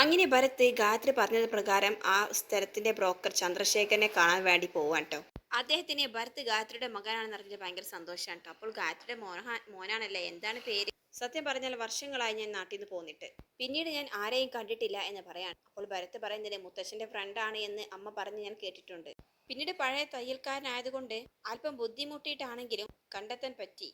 അങ്ങനെ ഭരത് ഗായത്രി പറഞ്ഞത് പ്രകാരം ആ സ്ഥലത്തിന്റെ ബ്രോക്കർ ചന്ദ്രശേഖരനെ കാണാൻ വേണ്ടി പോവാൻ കേട്ടോ അദ്ദേഹത്തിന് ഭരത് ഗായത്രിയുടെ മകനാണെന്ന് അറിഞ്ഞത് ഭയങ്കര സന്തോഷമാണ് കേട്ടോ അപ്പോൾ ഗായത്രിയുടെ മോന മോനാണല്ലേ? എന്താണ് പേര്? സത്യം പറഞ്ഞാൽ വർഷങ്ങളായി ഞാൻ നാട്ടിൽ നിന്ന് പോന്നിട്ട്. പിന്നീട് ഞാൻ ആരെയും കണ്ടിട്ടില്ല എന്ന് പറയാണ്. അപ്പോൾ ഭരത് പറയുന്നത് മുത്തശ്ശന്റെ ഫ്രണ്ടാണ് എന്ന് അമ്മ പറഞ്ഞ് ഞാൻ കേട്ടിട്ടുണ്ട്. പിന്നീട് പഴയ തയ്യൽക്കാരനായതുകൊണ്ട് അല്പം ബുദ്ധിമുട്ടിയിട്ടാണെങ്കിലും കണ്ടെത്താൻ പറ്റി.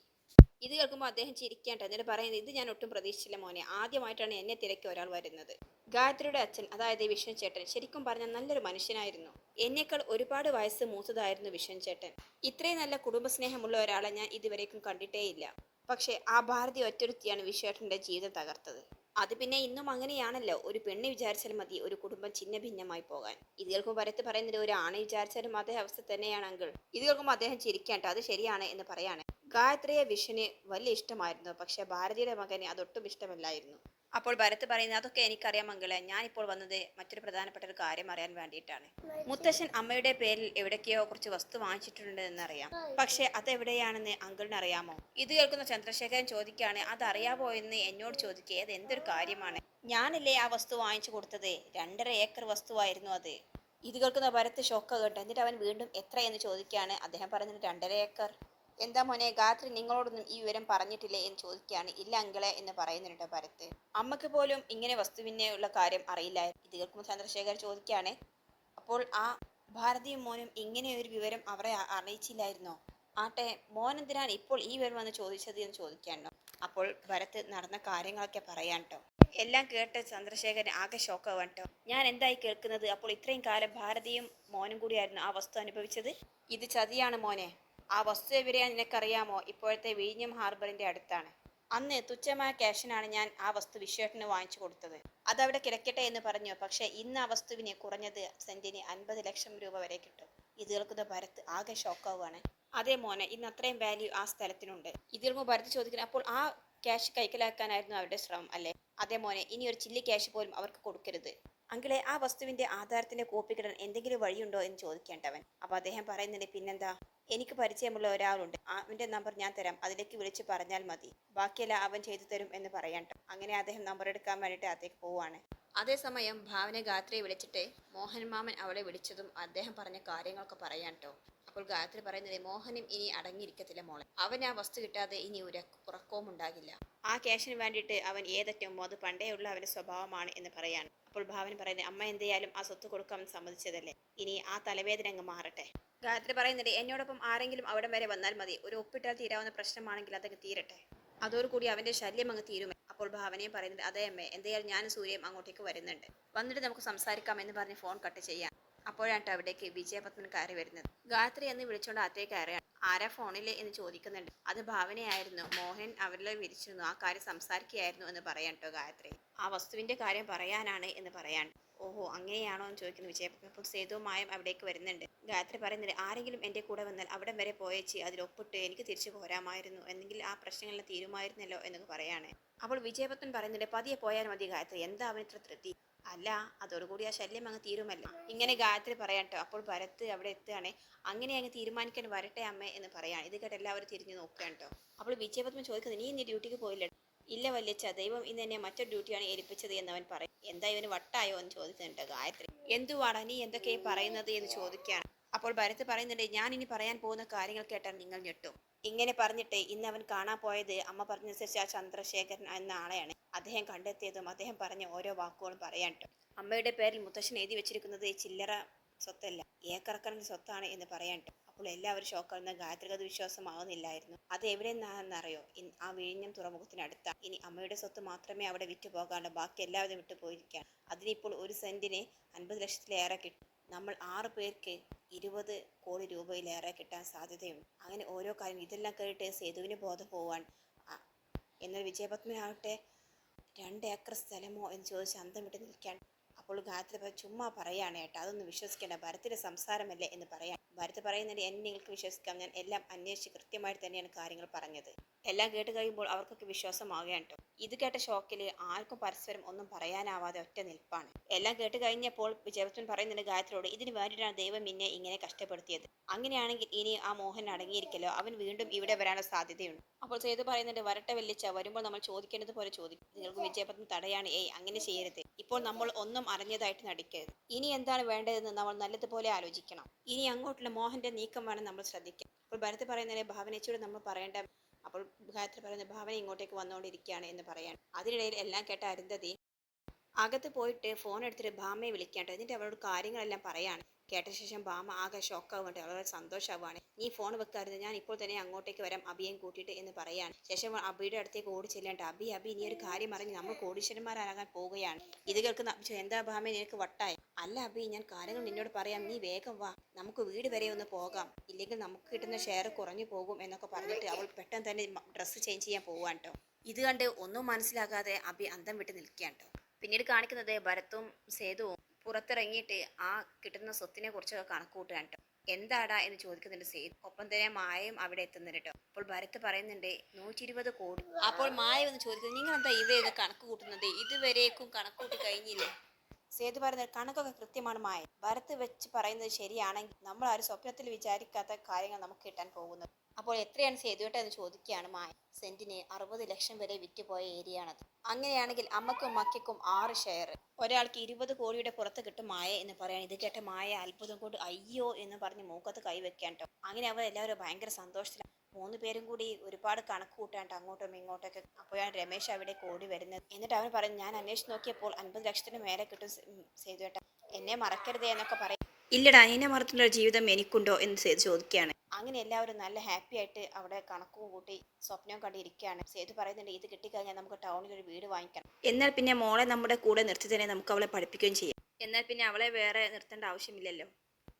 ഇത് കേൾക്കുമ്പോൾ അദ്ദേഹം ചിരിക്കേണ്ട എന്നിട്ട് പറയുന്നത് ഇത് ഞാൻ ഒട്ടും പ്രതീക്ഷിച്ചില്ല മോനെ. ആദ്യമായിട്ടാണ് എന്നെ തിരക്കി ഒരാൾ വരുന്നത്. ഗായത്രിയുടെ അച്ഛൻ അതായത് വിഷ്ണു ചേട്ടൻ ശരിക്കും പറഞ്ഞാൽ നല്ലൊരു മനുഷ്യനായിരുന്നു. എന്നേക്കാൾ ഒരുപാട് വയസ്സ് മൂത്തതായിരുന്നു വിഷ്ണു ചേട്ടൻ. ഇത്രയും നല്ല കുടുംബസ്നേഹമുള്ള ഒരാളെ ഞാൻ ഇതുവരേക്കും കണ്ടിട്ടേയില്ല. പക്ഷേ ആ ഭാരതി ഒറ്റൊരുത്തിയാണ് വിശ്വേട്ടന്റെ ജീവിതം തകർത്തത്. അത് പിന്നെ ഇന്നും അങ്ങനെയാണല്ലോ. ഒരു പെണ്ണ് വിചാരിച്ചാൽ മതി ഒരു കുടുംബം ചിന്ന ഭിന്നമായി പോകാൻ. ഇത് കേൾക്കുമ്പോൾ വരത്ത് പറയുന്നത് ഒരു ആണ് വിചാരിച്ചാലും അതേ അവസ്ഥ തന്നെയാണ് അങ്കിൾ. ഇത് കേൾക്കുമ്പോൾ അദ്ദേഹം ചിരിക്കാട്ടോ അത് ശരിയാണ് എന്ന് പറയാണ്. ഗായത്രിയെ വിഷന് വലിയ ഇഷ്ടമായിരുന്നു. പക്ഷെ ഭാരതിയുടെ മകന് അതൊട്ടും ഇഷ്ടമല്ലായിരുന്നു. അപ്പോൾ ഭരത് പറയുന്നത് അതൊക്കെ എനിക്കറിയാം മംഗളെ. ഞാനിപ്പോൾ വന്നത് മറ്റൊരു പ്രധാനപ്പെട്ട ഒരു കാര്യം അറിയാൻ വേണ്ടിയിട്ടാണ്. മുത്തശ്ശൻ അമ്മയുടെ പേരിൽ എവിടേക്കോ കുറച്ച് വസ്തു വാങ്ങിച്ചിട്ടുണ്ട് എന്നറിയാം. പക്ഷെ അതെവിടെയാണെന്ന് അങ്കിളിന് അറിയാമോ? ഇത് കേൾക്കുന്ന ചന്ദ്രശേഖരൻ ചോദിക്കുകയാണ് അതറിയാമോ എന്ന് എന്നോട് ചോദിക്കുക അത് എന്തൊരു കാര്യമാണ്? ഞാനല്ലേ ആ വസ്തു വാങ്ങിച്ചു കൊടുത്തത്? രണ്ടര ഏക്കർ വസ്തുവായിരുന്നു അത്. ഇത് കേൾക്കുന്ന ഭരത് ഷോക്ക് കേട്ടോ. എന്നിട്ട് അവൻ വീണ്ടും എത്ര എന്ന് ചോദിക്കുകയാണ്. അദ്ദേഹം പറഞ്ഞത് രണ്ടര ഏക്കർ. എന്താ മോനെ ഗാത്രി നിങ്ങളോടൊന്നും ഈ വിവരം പറഞ്ഞിട്ടില്ലേ? എന്ന് ചോദിക്കുകയാണ്. ഇല്ല അങ്കിളെ എന്ന് പറയുന്നുണ്ട് ഭരത്. അമ്മയ്ക്ക് പോലും ഇങ്ങനെ വസ്തുവിനെ ഉള്ള കാര്യം അറിയില്ല ഇത് കേൾക്കുമ്പോൾ ചന്ദ്രശേഖർ ചോദിക്കുകയാണ്. അപ്പോൾ ആ ഭാരതിയും മോനും ഇങ്ങനെ ഒരു വിവരം അവരെ അറിയിച്ചില്ലായിരുന്നോ? ആട്ടെ മോൻ എന്തിനാണ് ഇപ്പോൾ ഈ വിവരം വന്ന് ചോദിച്ചത്? എന്ന് ചോദിക്കാണോ അപ്പോൾ ഭരത് നടന്ന കാര്യങ്ങളൊക്കെ പറയാൻ കേട്ടോ എല്ലാം കേട്ട് ചന്ദ്രശേഖരൻ ആകെ ഷോക്കാവാൻ കേട്ടോ ഞാൻ എന്തായി കേൾക്കുന്നത്? അപ്പോൾ ഇത്രയും കാലം ഭാരതിയും മോനും കൂടിയായിരുന്നു ആ വസ്തു അനുഭവിച്ചത്? ഇത് ചതിയാണ് മോനെ. ആ വസ്തു എവിടെയാ നിനക്കറിയാമോ? ഇപ്പോഴത്തെ വിഴിഞ്ഞം ഹാർബറിന്റെ അടുത്താണ്. അന്ന് തുച്ഛമായ ക്യാഷിനാണ് ഞാൻ ആ വസ്തു വിശ്വേട്ടന് വാങ്ങിച്ചു കൊടുത്തത്. അതവിടെ കിടക്കട്ടെ എന്ന് പറഞ്ഞു. പക്ഷേ ഇന്ന് ആ വസ്തുവിന് കുറഞ്ഞത് സെന്റിന് അൻപത് ലക്ഷം രൂപ വരെ കിട്ടും. ഇത് കേൾക്കുന്ന ഭരത് ആകെ ഷോക്കാവുകയാണ്. അതേ മോനെ ഇന്ന് അത്രയും വാല്യൂ ആ സ്ഥലത്തിനുണ്ട്. ഇത് കേൾക്കുമ്പോൾ ഭരത് ചോദിക്കുന്നത് അപ്പോൾ ആ ക്യാഷ് കൈക്കലാക്കാനായിരുന്നു അവരുടെ ശ്രമം അല്ലേ? അതേ മോനെ ഇനി ഒരു ചില്ലി ക്യാഷ് പോലും അവർക്ക് കൊടുക്കരുത്. അങ്കിളെ ആ വസ്തുവിന്റെ ആധാരത്തിന്റെ കോപ്പി കിട്ടാൻ എന്തെങ്കിലും വഴിയുണ്ടോ എന്ന് ചോദിക്കേണ്ടവൻ. അപ്പോൾ അദ്ദേഹം പറയുന്നുണ്ട് പിന്നെന്താ? എനിക്ക് പരിചയമുള്ള ഒരാളുണ്ട്. അവന്റെ നമ്പർ ഞാൻ തരാം. അതിലേക്ക് വിളിച്ച് പറഞ്ഞാൽ മതി. ബാക്കിയെല്ലാം അവൻ ചെയ്തു തരും എന്ന് പറയണ്ട അങ്ങനെ അദ്ദേഹം നമ്പർ എടുക്കാൻ വേണ്ടിയിട്ട് അകത്തേക്ക് പോവാണ് അതേസമയം ഭാവന ഗായത്രിയെ വിളിച്ചിട്ട് മോഹൻ മാമൻ അവളെ വിളിച്ചതും അദ്ദേഹം പറഞ്ഞ കാര്യങ്ങളൊക്കെ പറയാൻ ട്ടോ. അപ്പോൾ ഗായത്രി പറയുന്നത് മോഹനും ഇനി അടങ്ങിയിരിക്കത്തില്ല മോളെ. അവൻ ആ വസ്തു കിട്ടാതെ ഇനി ഒരു ഉറക്കവും ഉണ്ടാകില്ല. ആ ക്യാഷിന് വേണ്ടിയിട്ട് അവൻ ഏതറ്റവും അത് പണ്ടേ ഉള്ള അവന്റെ സ്വഭാവമാണ് എന്ന് പറയാണ് അപ്പോൾ ഭാവൻ പറയുന്നത് അമ്മ എന്തായാലും ആ സ്വത്ത് കൊടുക്കാൻ സമ്മതിച്ചതല്ലേ? ഇനി ആ തലവേദന അങ്ങ് മാറട്ടെ. ഗായത്രി പറയുന്നുണ്ട് എന്നോടൊപ്പം ആരെങ്കിലും അവിടെ വരെ വന്നാൽ മതി. ഒരു ഒപ്പിട്ടാൽ തീരാവുന്ന പ്രശ്നമാണെങ്കിൽ അതൊക്കെ തീരട്ടെ. അതോടുകൂടി അവന്റെ ശല്യം അങ്ങ് തീരുമേ. അപ്പോൾ ഭാവനയും പറയുന്നുണ്ട് അതേ അമ്മേ എന്തായാലും ഞാനും സൂര്യയും അങ്ങോട്ടേക്ക് വരുന്നുണ്ട്. വന്നിട്ട് നമുക്ക് സംസാരിക്കാം എന്ന് പറഞ്ഞ് ഫോൺ കട്ട് ചെയ്യാം. അപ്പോഴാണ് അവിടേക്ക് വിജയപത്മൻ കയറി വരുന്നത്. ഗായത്രി എന്ന് വിളിച്ചുകൊണ്ട് അത്തേക്ക് കയറിയാണ് ആരാ ഫോണിൽ എന്ന് ചോദിക്കുന്നുണ്ട്. അത് ഭാവനയായിരുന്നു. മോഹൻ അവരിലെ വിരിച്ചിരുന്നു ആ കാര്യം സംസാരിക്കുകയായിരുന്നു എന്ന് പറയാൻ കേട്ടോ ഗായത്രി. ആ വസ്തുവിന്റെ കാര്യം പറയാനാണ് എന്ന് പറയാൻ. ഓഹോ അങ്ങനെയാണോ എന്ന് ചോദിക്കുന്നു വിജയപത്മൻ അപ്പോൾ മായം അവിടേക്ക് വരുന്നുണ്ട്. ഗായത്രി പറയുന്നുണ്ട് ആരെങ്കിലും എന്റെ കൂടെ വന്നാൽ അവിടം വരെ പോയേച്ച്. അതിലൊപ്പിട്ട് എനിക്ക് തിരിച്ചു പോരാമായിരുന്നു. എന്നെങ്കിൽ ആ പ്രശ്നങ്ങളെല്ലാം തീരുമായിരുന്നല്ലോ എന്നൊക്കെ പറയാണ്. അപ്പോൾ വിജയപത്മൻ പറയുന്നുണ്ട് പതിയെ പോയാൽ മതി ഗായത്രി. എന്താ അവൻ ഇത്ര ധൃതി അല്ല അതോടുകൂടി ആ ശല്യം അങ്ങ് തീരുമല്ല. ഇങ്ങനെ ഗായത്രി പറയാട്ടോ അപ്പോൾ ഭരത് അവിടെ എത്തുകയാണ്. അങ്ങനെ അങ്ങ് തീരുമാനിക്കാൻ വരട്ടെ അമ്മ എന്ന് പറയാണ്. ഇത് കേട്ട് എല്ലാവരും തിരിഞ്ഞു നോക്കുകയാണ് കേട്ടോ അപ്പോൾ വിജയപത്മ ചോദിക്കുന്നത് നീ ഇന്ന് ഡ്യൂട്ടിക്ക് പോയില്ല? ഇല്ല വല്യച്ച ദൈവം ഇന്ന് എന്നെ മറ്റൊരു ഡ്യൂട്ടിയാണ് ഏൽപ്പിച്ചത് എന്നവൻ പറയും. എന്താ ഇവന് വട്ടായോ? എന്ന് ചോദിക്കുന്നുണ്ട് ഗായത്രി. എന്തുവാടാ നീ എന്തൊക്കെയാ പറയുന്നത്? എന്ന് ചോദിക്കുകയാണ്. അപ്പോൾ ഭരത് പറയുന്നുണ്ട് ഞാൻ ഇനി പറയാൻ പോകുന്ന കാര്യങ്ങൾ കേട്ടാൽ നിങ്ങൾ ഞെട്ടും. ഇങ്ങനെ പറഞ്ഞിട്ട് ഇന്ന് അവൻ കാണാൻ പോയത് അമ്മ പറഞ്ഞനുസരിച്ച് ആ ചന്ദ്രശേഖരൻ എന്ന ആളെയാണ്. അദ്ദേഹം കണ്ടെത്തിയതും അദ്ദേഹം പറഞ്ഞ ഓരോ വാക്കുകളും പറയാൻ അമ്മയുടെ പേരിൽ മുത്തശ്ശൻ എഴുതി വെച്ചിരിക്കുന്നത് ഈ ചില്ലറ സ്വത്തല്ല ഏക്കറക്കണക്കിന് സ്വത്താണ് എന്ന് പറയാൻ അപ്പോൾ എല്ലാവരും ഷോക്കാവുന്ന ഗായത്രിക്ക് അത് വിശ്വാസമാകുന്നില്ലായിരുന്നു അത് എവിടെ നിന്നാണെന്നറിയോ ആ വിഴിഞ്ഞം തുറമുഖത്തിനടുത്ത. ഇനി അമ്മയുടെ സ്വത്ത് മാത്രമേ അവിടെ വിറ്റ് പോകാണ്ട് ബാക്കി എല്ലാവരും വിട്ടു അതിനിപ്പോൾ ഒരു സെന്റിന് അൻപത് ലക്ഷത്തിലേറെ കിട്ടും. നമ്മൾ ആറ് പേർക്ക് ഇരുപത് കോടി രൂപയിലേറെ കിട്ടാൻ സാധ്യതയുണ്ട്. അങ്ങനെ ഓരോ കാര്യം ഇതെല്ലാം കേട്ട് സേതുവിന് ബോധം പോവാൻ എന്നാൽ വിജയപത്മനാവട്ടെ രണ്ട് ഏക്കർ സ്ഥലമോ എന്ന് ചോദിച്ച് അന്തം വിട്ട് നിൽക്കാൻ അപ്പോൾ ഗായത്രി ചുമ്മാ പറയാണ് ഏട്ടാ അതൊന്നും വിശ്വസിക്കേണ്ട ഭരത്തിന്റെ സംസാരമല്ലേ എന്ന് പറയാം ഭരത് പറയുന്നത് എന്നെ നിങ്ങൾക്ക് വിശ്വസിക്കാം ഞാൻ എല്ലാം അന്വേഷിച്ച് കൃത്യമായിട്ട് തന്നെയാണ് കാര്യങ്ങൾ പറഞ്ഞത്. എല്ലാം കേട്ട് കഴിയുമ്പോൾ അവർക്കൊക്കെ വിശ്വാസമാകേണ്ടോ ഇത് കേട്ട ഷോക്കിൽ ആർക്കും പരസ്പരം ഒന്നും പറയാനാവാതെ ഒറ്റ നിൽപ്പാണ്. എല്ലാം കേട്ട് കഴിഞ്ഞപ്പോൾ ജയപത്മൻ പറയുന്നുണ്ട് ഗായത്രിയോട് ഇതിന് വേണ്ടിയിട്ടാണ് ദൈവം എന്നെ ഇങ്ങനെ കഷ്ടപ്പെടുത്തിയത്. അങ്ങനെയാണെങ്കിൽ ഇനി ആ മോഹൻ അടങ്ങിയിരിക്കലോ അവൻ വീണ്ടും ഇവിടെ വരാനുള്ള സാധ്യതയുണ്ട്. അപ്പോൾ സേതു പറയുന്നുണ്ട് വരട്ടെ വെല്ലിച്ച വരുമ്പോൾ നമ്മൾ ചോദിക്കേണ്ടത് പോലെ ചോദിക്കും. നിങ്ങൾക്ക് വിജയപത്മൻ തടയാണ്. ഏയ് അങ്ങനെ ചെയ്യരുത്. ഇപ്പോൾ നമ്മൾ ഒന്നും അറിഞ്ഞതായിട്ട് നടിക്കരുത്. ഇനി എന്താണ് വേണ്ടതെന്ന് നമ്മൾ നല്ലതുപോലെ ആലോചിക്കണം. ഇനി അങ്ങോട്ടുള്ള മോഹന്റെ നീക്കം വേണം നമ്മൾ ശ്രദ്ധിക്കാം അപ്പോൾ ഭരത് പറയുന്നതിനെ ഭാവനച്ചോട് നമ്മൾ പറയേണ്ട അപ്പോൾ ഗായത്രി പറയുന്ന ഭാവന ഇങ്ങോട്ടേക്ക് വന്നുകൊണ്ടിരിക്കുകയാണ് എന്ന് പറയാണ്. അതിനിടയിൽ എല്ലാം കേട്ട അരുന്ധതി അകത്ത് പോയിട്ട് ഫോൺ എടുത്തിട്ട് ഭാമയെ വിളിക്കാട്ടോ എന്നിട്ട് അവളോട് കാര്യങ്ങളെല്ലാം പറയാണ്. കേട്ട ശേഷം ഭാമ ആകെ ഷോക്കാവുന്നുണ്ട് വളരെ സന്തോഷമാവാണ് നീ ഫോൺ വെക്കാറുണ്ട് ഞാൻ ഇപ്പോൾ തന്നെ അങ്ങോട്ടേക്ക് വരാം അബിയും കൂട്ടിയിട്ട് എന്ന് പറയാണ് ശേഷം അബിയുടെ അടുത്തേക്ക് ഓടി ചെല്ലേണ്ട അബി അബി നീ ഒരു കാര്യം അറിഞ്ഞ് നമ്മൾ കോടീശ്വരന്മാരാകാൻ പോവുകയാണ്. ഇത് കേൾക്കുന്ന എന്താ ഭാമ നിനക്ക് വട്ടായി? അല്ല അബി ഞാൻ കാര്യങ്ങൾ നിന്നോട് പറയാം. നീ വേഗം വാ. നമുക്ക് വീട് വരെ ഒന്ന് പോകാം. ഇല്ലെങ്കിൽ നമുക്ക് കിട്ടുന്ന ഷെയർ കുറഞ്ഞു പോകും എന്നൊക്കെ പറഞ്ഞിട്ട് അവൾ പെട്ടെന്ന് തന്നെ ഡ്രസ്സ് ചേഞ്ച് ചെയ്യാൻ പോവാൻ കേട്ടോ ഇത് കണ്ട് ഒന്നും മനസ്സിലാകാതെ അബി അന്തം വിട്ട് നിൽക്കുകയാണ് കേട്ടോ പിന്നീട് കാണിക്കുന്നത് ഭരത്തും സേതുവും പുറത്തിറങ്ങിയിട്ട് ആ കിട്ടുന്ന സ്വത്തിനെ കുറിച്ചൊക്കെ കണക്ക് കൂട്ടുകയാണ് കേട്ടോ എന്താടാ എന്ന് ചോദിക്കുന്നുണ്ട് സെയ്ദ് ഒപ്പം തന്നെ മായയും അവിടെ എത്തുന്നുണ്ട് കേട്ടോ അപ്പോൾ ഭരത് പറയുന്നുണ്ട് നൂറ്റി ഇരുപത് കോടി. അപ്പോൾ മായ എന്ന് ചോദിക്കുന്നത് നിങ്ങൾ എന്താ ഇവയൊക്കെ കണക്ക് കൂട്ടുന്നത് ഇതുവരേക്കും കണക്ക് കൂട്ടി കഴിഞ്ഞില്ലേ? സേതു പറയുന്നത് കണക്കൊക്കെ കൃത്യമാണ് മായ. ഭരത് വെച്ച് പറയുന്നത് ശരിയാണെങ്കിൽ നമ്മൾ ആരും സ്വപ്നത്തിൽ വിചാരിക്കാത്ത കാര്യങ്ങൾ നമുക്ക് കിട്ടാൻ പോകുന്നത് അപ്പോൾ എത്രയാണ് സേതുവേട്ട എന്ന് ചോദിക്കുകയാണ് മായ. സെന്റിന് അറുപത് ലക്ഷം വരെ വിറ്റുപോയ ഏരിയ ആണത് അങ്ങനെയാണെങ്കിൽ അമ്മക്കും മക്കൾക്കും ആറ് ഷെയർ ഒരാൾക്ക് ഇരുപത് കോടിയുടെ പുറത്ത് കിട്ടും മായ എന്ന് പറയാൻ ഇത് കേട്ട മായ അത്ഭുതം കൊണ്ട് അയ്യോ എന്ന് പറഞ്ഞ് മൂക്കത്ത് കൈവെക്കാൻ കേട്ടോ അങ്ങനെ അവർ എല്ലാവരും ഭയങ്കര സന്തോഷത്തിലാണ് മൂന്ന് പേരും കൂടി ഒരുപാട് കണക്ക് കൂട്ടാണ്ട് അങ്ങോട്ടും ഇങ്ങോട്ടൊക്കെ അപ്പോഴാണ് രമേശ് അവിടെ കോടി വരുന്നത്. എന്നിട്ട് അവൻ പറഞ്ഞു ഞാൻ അന്വേഷിച്ച് നോക്കിയപ്പോൾ അൻപത് ലക്ഷത്തിന് മേലെ കിട്ടും സേതുവേട്ട എന്നെ മറക്കരുതേ എന്നൊക്കെ പറയും. ഇല്ലടാ എന്നെ മറത്തുള്ള ജീവിതം എനിക്കുണ്ടോ? എന്ന് സേതു ചോദിക്കുകയാണ്. അങ്ങനെ എല്ലാവരും നല്ല ഹാപ്പി ആയിട്ട് അവിടെ കണക്കും കൂട്ടി സ്വപ്നവും കണ്ടിരിക്കുകയാണ്. സേതു പറയുന്നുണ്ട് ഇത് കിട്ടിക്കഴിഞ്ഞാൽ നമുക്ക് ടൗണിൽ ഒരു വീട് വാങ്ങിക്കണം. എന്നാൽ പിന്നെ മോളെ നമ്മുടെ കൂടെ നിർത്തി തന്നെ നമുക്ക് അവളെ പഠിപ്പിക്കുകയും ചെയ്യാം. എന്നാൽ പിന്നെ അവളെ വേറെ നിർത്തേണ്ട ആവശ്യമില്ലല്ലോ.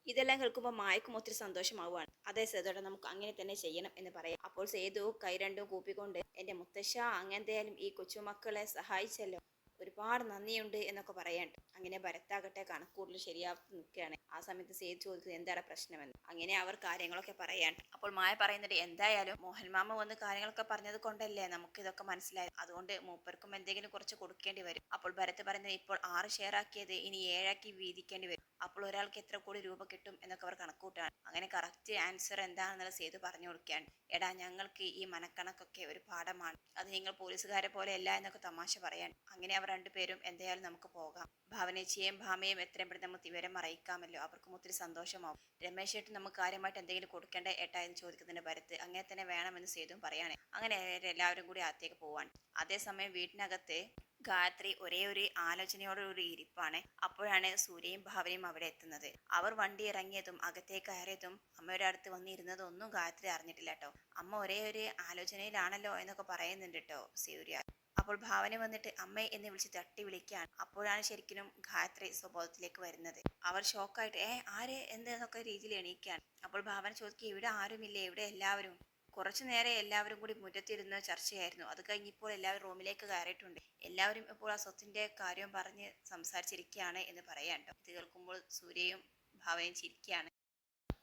ഇതെല്ലാം കേൾക്കുമ്പോൾ മായക്കും ഒത്തിരി സന്തോഷമാവുകയാണ്. അതേ സേതുടെ നമുക്ക് അങ്ങനെ തന്നെ ചെയ്യണം എന്ന് പറയാം. അപ്പോൾ സേതു കൈ രണ്ടും കൂപ്പിക്കൊണ്ട് എന്റെ മുത്തശ്ശ അങ്ങനത്തെയാലും ഈ കൊച്ചുമക്കളെ സഹായിച്ചല്ലോ. ഒരുപാട് നന്ദിയുണ്ട് എന്നൊക്കെ പറയാണ്ട് അങ്ങനെ ഭരത്താകട്ടെ കണക്കൂറിൽ ശരിയാക്കി നിൽക്കുകയാണ്. ആ സമയത്ത് സേതു ചോദിക്കുന്നത് എന്താണ് പ്രശ്നമെന്ന്. അങ്ങനെ അവർ കാര്യങ്ങളൊക്കെ പറയാണ്ട് അപ്പോൾ മായ പറയുന്നുണ്ട് എന്തായാലും മോഹൻ മാമ വന്ന് കാര്യങ്ങളൊക്കെ പറഞ്ഞത് കൊണ്ടല്ലേ നമുക്ക് ഇതൊക്കെ മനസ്സിലായത്? അതുകൊണ്ട് മൂപ്പർക്കും എന്തെങ്കിലും കുറച്ച് കൊടുക്കേണ്ടി വരും. അപ്പോൾ ഭരത് പറയുന്നത് ഇപ്പോൾ ആറ് ഷെയർ ആക്കിയത് ഇനി ഏഴാക്കി വീതിക്കേണ്ടി വരും. അപ്പോൾ ഒരാൾക്ക് എത്ര കോടി രൂപ കിട്ടും എന്നൊക്കെ അവർ കണക്കൂട്ടാണ് അങ്ങനെ കറക്റ്റ് ആൻസർ എന്താണെന്നുള്ള സേതു പറഞ്ഞു കൊടുക്കുകയാണ്. എടാ ഞങ്ങൾക്ക് ഈ മനക്കണക്കൊക്കെ ഒരു പാഠമാണ്. അത് നിങ്ങൾ പോലീസുകാരെ പോലെ അല്ല എന്നൊക്കെ തമാശ പറയാൻ. അങ്ങനെ അവർ രണ്ടുപേരും എന്തായാലും നമുക്ക് പോകാം. ഭാവനേച്ചിയെയും ഭാമയും എത്രയും പെട്ടെന്ന് നമുക്ക് വിവരം അറിയിക്കാമല്ലോ അവർക്കും ഒത്തിരി സന്തോഷമാവും. രമേശ് ഏട്ടൻ നമുക്ക് കാര്യമായിട്ട് എന്തെങ്കിലും കൊടുക്കേണ്ട? ഏട്ടാ എന്ന് ചോദിക്കുന്നതിന്റെ ഭരത്ത് അങ്ങനെ തന്നെ വേണമെന്ന് സേതും പറയാണ്. അങ്ങനെ എല്ലാവരും കൂടി അകത്തേക്ക് പോവാണ്. അതേസമയം വീട്ടിനകത്ത് ഗായത്രി ഒരേ ഒരു ആലോചനയോടൊരു ഇരിപ്പാണ്. അപ്പോഴാണ് സൂര്യയും ഭാവനയും അവിടെ എത്തുന്നത്. അവർ വണ്ടി ഇറങ്ങിയതും അകത്തേക്ക് കയറിയതും അമ്മയുടെ അടുത്ത് വന്നിരുന്നതും ഒന്നും ഗായത്രി അറിഞ്ഞിട്ടില്ല കേട്ടോ. അമ്മ ഒരേ ഒരു ആലോചനയിലാണല്ലോ എന്നൊക്കെ പറയുന്നുണ്ട് കേട്ടോ സൂര്യ. അപ്പോൾ ഭാവന വന്നിട്ട് അമ്മേ എന്ന് വിളിച്ച് തട്ടി വിളിക്കുകയാണ്. അപ്പോഴാണ് ശരിക്കും ഗായത്രി സ്വബോധത്തിലേക്ക് വരുന്നത്. അവർ ഷോക്കായിട്ട് ഏ ആര്? എന്തെന്നൊക്കെ രീതിയിൽ എണീക്കുകയാണ്. അപ്പോൾ ഭാവന ചോദിക്കുക ഇവിടെ ആരുമില്ലേ ഇവിടെ എല്ലാവരും കുറച്ചു നേരെ എല്ലാവരും കൂടി മുറ്റത്തിരുന്ന ചർച്ചയായിരുന്നു. അത് കഴിഞ്ഞിപ്പോൾ എല്ലാവരും റൂമിലേക്ക് കയറിയിട്ടുണ്ട്. എല്ലാവരും ഇപ്പോൾ ആ സ്വത്തിന്റെ കാര്യം പറഞ്ഞ് സംസാരിച്ചിരിക്കുകയാണ് എന്ന് പറയാൻ ഇത് കേൾക്കുമ്പോൾ സൂര്യയും ഭാവനയും ചിരിക്കുകയാണ്.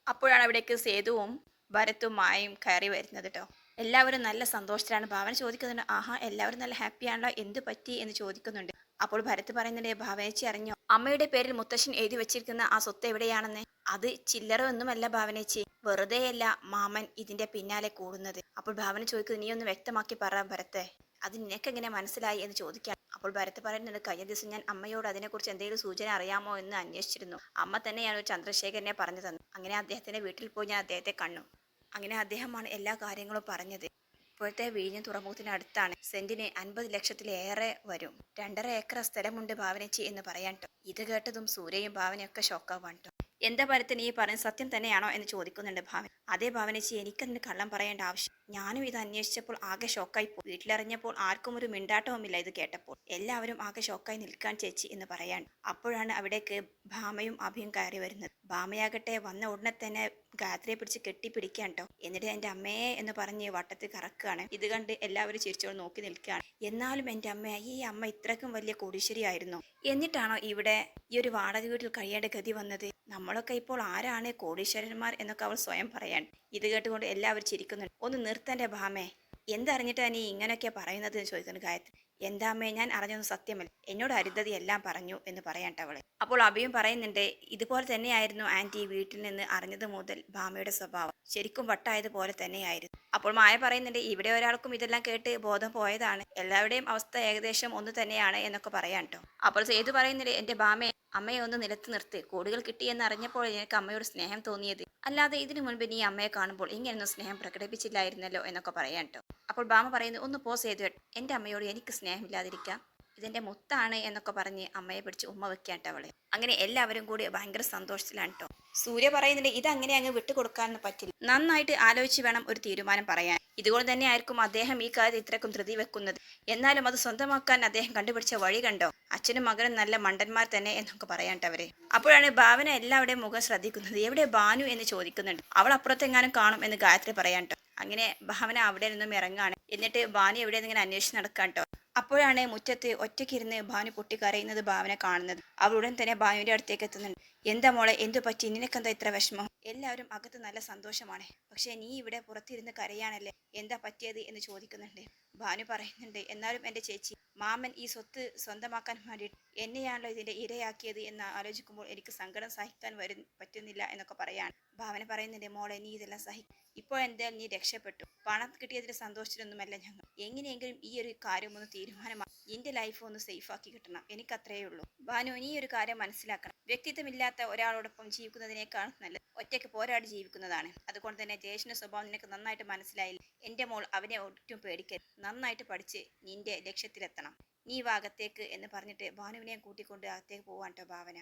അപ്പോഴാണ് അവിടേക്ക് സേതുവും ഭരത്തും മായയും കയറി വരുന്നത് കേട്ടോ. എല്ലാവരും നല്ല സന്തോഷത്തിലാണ്. ഭാവന ചോദിക്കുന്നുണ്ട് ആഹാ എല്ലാവരും നല്ല ഹാപ്പിയാണല്ലോ എന്ത് പറ്റി? എന്ന് ചോദിക്കുന്നുണ്ട്. അപ്പോൾ ഭരത് പറയുന്നുണ്ട് ഭാവനേച്ചി അറിഞ്ഞോ അമ്മയുടെ പേരിൽ മുത്തശ്ശൻ എഴുതി വെച്ചിരിക്കുന്ന ആ സ്വത്ത് എവിടെയാണെന്ന്? അത് ചില്ലറ ഒന്നുമല്ല ഭാവനേച്ചി വെറുതെയല്ല മാമൻ ഇതിന്റെ പിന്നാലെ കൂടുന്നത്. അപ്പോൾ ഭാവന ചോദിക്കുന്നത് നീ ഒന്ന് വ്യക്തമാക്കി പറ ഭരത്തെ അത് നിനക്ക് എങ്ങനെ മനസ്സിലായി? എന്ന് ചോദിക്കാം അപ്പോൾ ഭരത് പറയുന്നുണ്ട് കഴിഞ്ഞ ദിവസം ഞാൻ അമ്മയോട് അതിനെക്കുറിച്ച് എന്തെങ്കിലും സൂചന അറിയാമോ? എന്ന് അന്വേഷിച്ചിരുന്നു. അമ്മ തന്നെയാണ് ചന്ദ്രശേഖരനെ പറഞ്ഞു തന്നത്. അങ്ങനെ അദ്ദേഹത്തിന്റെ വീട്ടിൽ പോയി ഞാൻ അദ്ദേഹത്തെ കണ്ടു. അങ്ങനെ അദ്ദേഹമാണ് എല്ലാ കാര്യങ്ങളും പറഞ്ഞത്. ഇപ്പോഴത്തെ വിഴിഞ്ഞ തുറമുഖത്തിനടുത്താണ് സെന്റിന് അൻപത് ലക്ഷത്തിലേറെ വരും. രണ്ടര ഏക്കർ സ്ഥലമുണ്ട് ഭാവനച്ചി എന്ന് പറയാൻ. ഇത് കേട്ടതും സൂര്യയും ഭാവനയൊക്കെ ഷോക്കാവാൻ കേട്ടോ എന്താ പരത്തിന് ഈ പറയുന്നത് സത്യം തന്നെയാണോ എന്ന് ചോദിക്കുന്നുണ്ട് ഭാവൻ. അതേ ഭാവനച്ചി എനിക്കതിന് കള്ളം പറയേണ്ട ആവശ്യം. ഞാനും ഇത് അന്വേഷിച്ചപ്പോൾ ആകെ ഷോക്കായി പോയി. വീട്ടിലറിഞ്ഞപ്പോൾ ആർക്കും ഒരു മിണ്ടാട്ടവുമില്ല ഇത് കേട്ടപ്പോൾ. എല്ലാവരും ആകെ ഷോക്കായി നിൽക്കാൻ ചേച്ചി എന്ന് പറയാൻ അപ്പോഴാണ് അവിടേക്ക് ഭാമയും അഭിയും കയറി വരുന്നത്. ഭാമയാകട്ടെ വന്ന ഉടനെ തന്നെ ഗായത്രിയെ പിടിച്ച് കെട്ടിപ്പിടിക്കാൻ കേട്ടോ എന്നിട്ട് എന്റെ അമ്മയെ എന്ന് പറഞ്ഞ് വട്ടത്തിൽ കറക്കുകയാണ്. ഇത് കണ്ട് എല്ലാവരും ചിരിച്ചോട് നോക്കി നിൽക്കുകയാണ്. എന്നാലും എന്റെ അമ്മ ഈ അമ്മ ഇത്രക്കും വലിയ കോടീശ്വരിയായിരുന്നു. എന്നിട്ടാണോ ഇവിടെ ഈ ഒരു വാടക വീട്ടിൽ കഴിയേണ്ട ഗതി വന്നത്? നമ്മളൊക്കെ ഇപ്പോൾ ആരാണ് കോടീശ്വരന്മാർ എന്നൊക്കെ അവൾ സ്വയം പറയാൻ ഇത് കേട്ടുകൊണ്ട് എല്ലാവരും ചിരിക്കുന്നുണ്ട്. ഒന്ന് നിർത്തന്റെ ഭാമേ? എന്തറിഞ്ഞിട്ടാണ് നീ ഇങ്ങനെയൊക്കെ പറയുന്നത്? എന്ന് ചോദിക്കുന്നു ഗായത്രി. എന്താ അമ്മേ ഞാൻ അറിഞ്ഞൊന്നും സത്യമല്ല. എന്നോട് അരുന്ധതി എല്ലാം പറഞ്ഞു എന്ന് പറയാട്ടോ അവളെ. അപ്പോൾ അഭിയും പറയുന്നുണ്ട് ഇതുപോലെ തന്നെയായിരുന്നു ആന്റി വീട്ടിൽ നിന്ന് അറിഞ്ഞത് മുതൽ ഭാമയുടെ സ്വഭാവം. ശരിക്കും വട്ടായതുപോലെ തന്നെയായിരുന്നു. അപ്പോൾ മായ പറയുന്നുണ്ട് ഇവിടെ ഒരാൾക്കും ഇതെല്ലാം കേട്ട് ബോധം പോയതാണ്. എല്ലാവരുടെയും അവസ്ഥ ഏകദേശം ഒന്ന് തന്നെയാണ് എന്നൊക്കെ പറയാം കേട്ടോ അപ്പോൾ സേതു പറയുന്നുണ്ട് എന്റെ ഭാമയെ അമ്മയെ ഒന്ന് നിലത്ത് നിർത്ത്. കൂടുതൽ കിട്ടിയെന്ന് അറിഞ്ഞപ്പോൾ എനിക്ക് അമ്മയോട് സ്നേഹം തോന്നിയത്. അല്ലാതെ ഇതിനു മുൻപ് നീ അമ്മയെ കാണുമ്പോൾ ഇങ്ങനെയൊന്നും സ്നേഹം പ്രകടിപ്പിച്ചില്ലായിരുന്നല്ലോ എന്നൊക്കെ പറയാൻ കേട്ടോ അപ്പോൾ ബാമ പറയുന്നത് ഒന്ന് പോസ് ചെയ്തു എന്റെ അമ്മയോട് എനിക്ക് സ്നേഹമില്ലാതിരിക്കാം. ഇതെന്റെ മുത്താണ് എന്നൊക്കെ പറഞ്ഞ് അമ്മയെ പിടിച്ച് ഉമ്മ വെക്കാൻ അവളെ. അങ്ങനെ എല്ലാവരും കൂടി ഭയങ്കര സന്തോഷത്തിലാണ് കേട്ടോ സൂര്യ പറയുന്നുണ്ട് ഇത് അങ്ങനെ അങ്ങ് വിട്ടുകൊടുക്കാനൊന്നും പറ്റില്ല. നന്നായിട്ട് ആലോചിച്ച് വേണം ഒരു തീരുമാനം പറയാൻ. ഇതുകൊണ്ട് തന്നെ ആയിരിക്കും അദ്ദേഹം ഈ കാര്യത്തിൽ ഇത്രക്കും ധൃതി വെക്കുന്നത്. എന്നാലും അത് സ്വന്തമാക്കാൻ അദ്ദേഹം കണ്ടുപിടിച്ച വഴി കണ്ടോ? അച്ഛനും മകനും നല്ല മണ്ടന്മാർ തന്നെ എന്നൊക്കെ പറയാണ്ടവരെ അപ്പോഴാണ് ഭാവന എല്ലാവരുടെയും മുഖം ശ്രദ്ധിക്കുന്നത്. എവിടെ ബാനു എന്ന് ചോദിക്കുന്നുണ്ട്. അവൾ അപ്പുറത്തെങ്ങാനും കാണും എന്ന് ഗായത്രി പറയാട്ടോ അങ്ങനെ ഭാവന അവിടെ നിന്നും ഇറങ്ങാണ്. എന്നിട്ട് ബാനു എവിടെ ഇങ്ങനെ അന്വേഷിച്ച് നടക്കാൻ കേട്ടോ അപ്പോഴാണ് മുറ്റത്ത് ഒറ്റയ്ക്കിരുന്ന് ഭാനു പൊട്ടിക്കരയുന്നത് ഭാവന കാണുന്നത്. അവളുടൻ തന്നെ ഭാനുവിന്റെ അടുത്തേക്ക് എത്തുന്നുണ്ട്. എന്താ മോളെ എന്തു പറ്റി? നിനക്കെന്താ ഇത്ര വിഷമം? എല്ലാവരും അകത്ത് നല്ല സന്തോഷമാണ്. പക്ഷെ നീ ഇവിടെ പുറത്തിരുന്ന് കരയാണല്ലേ എന്താ പറ്റിയത്? എന്ന് ചോദിക്കുന്നുണ്ട്. ഭാനു പറയുന്നുണ്ട് എന്നാലും എന്റെ ചേച്ചി മാമൻ ഈ സ്വത്ത് സ്വന്തമാക്കാൻ വേണ്ടിയിട്ട് എന്നെയാണല്ലോ ഇതിന്റെ ഇരയാക്കിയത് എന്ന് ആലോചിക്കുമ്പോൾ എനിക്ക് സങ്കടം സഹിക്കാൻ വരും പറ്റുന്നില്ല എന്നൊക്കെ പറയാണ്. ഭാവന പറയുന്നുണ്ട് മോളെ നീ ഇതെല്ലാം സഹി ഇപ്പോൾ എന്തായാലും നീ രക്ഷപ്പെട്ടു. പണം കിട്ടിയതിൽ സന്തോഷത്തിലൊന്നുമല്ല ഞങ്ങൾ. എങ്ങനെയെങ്കിലും ഈ ഒരു കാര്യം ഒന്ന് തീരുമാനമാണ് എന്റെ ലൈഫ് ഒന്ന് സേഫ് ആക്കി കിട്ടണം. എനിക്ക് അത്രയേ ഉള്ളൂ. ഭാനു നീ ഒരു കാര്യം മനസ്സിലാക്കണം. വ്യക്തിത്വമില്ലാത്ത ഒരാളോടൊപ്പം ജീവിക്കുന്നതിനേക്കാൾ നല്ലത് ഒറ്റയ്ക്ക് പോരാടി ജീവിക്കുന്നതാണ്. അതുകൊണ്ട് തന്നെ ജയേഷിന്റെ സ്വഭാവം നിനക്ക് നന്നായിട്ട് മനസ്സിലായില്ല? എന്റെ മോൾ അവനെ ഒട്ടും പേടിക്കരുത്. നന്നായിട്ട് പഠിച്ച് നിന്റെ ലക്ഷ്യത്തിലെത്തണം. നീ വാ അകത്തേക്ക് എന്ന് പറഞ്ഞിട്ട് ഭാനുവിനെ കൂട്ടിക്കൊണ്ട് അകത്തേക്ക് പോവാൻ കേട്ടോ ഭാവന.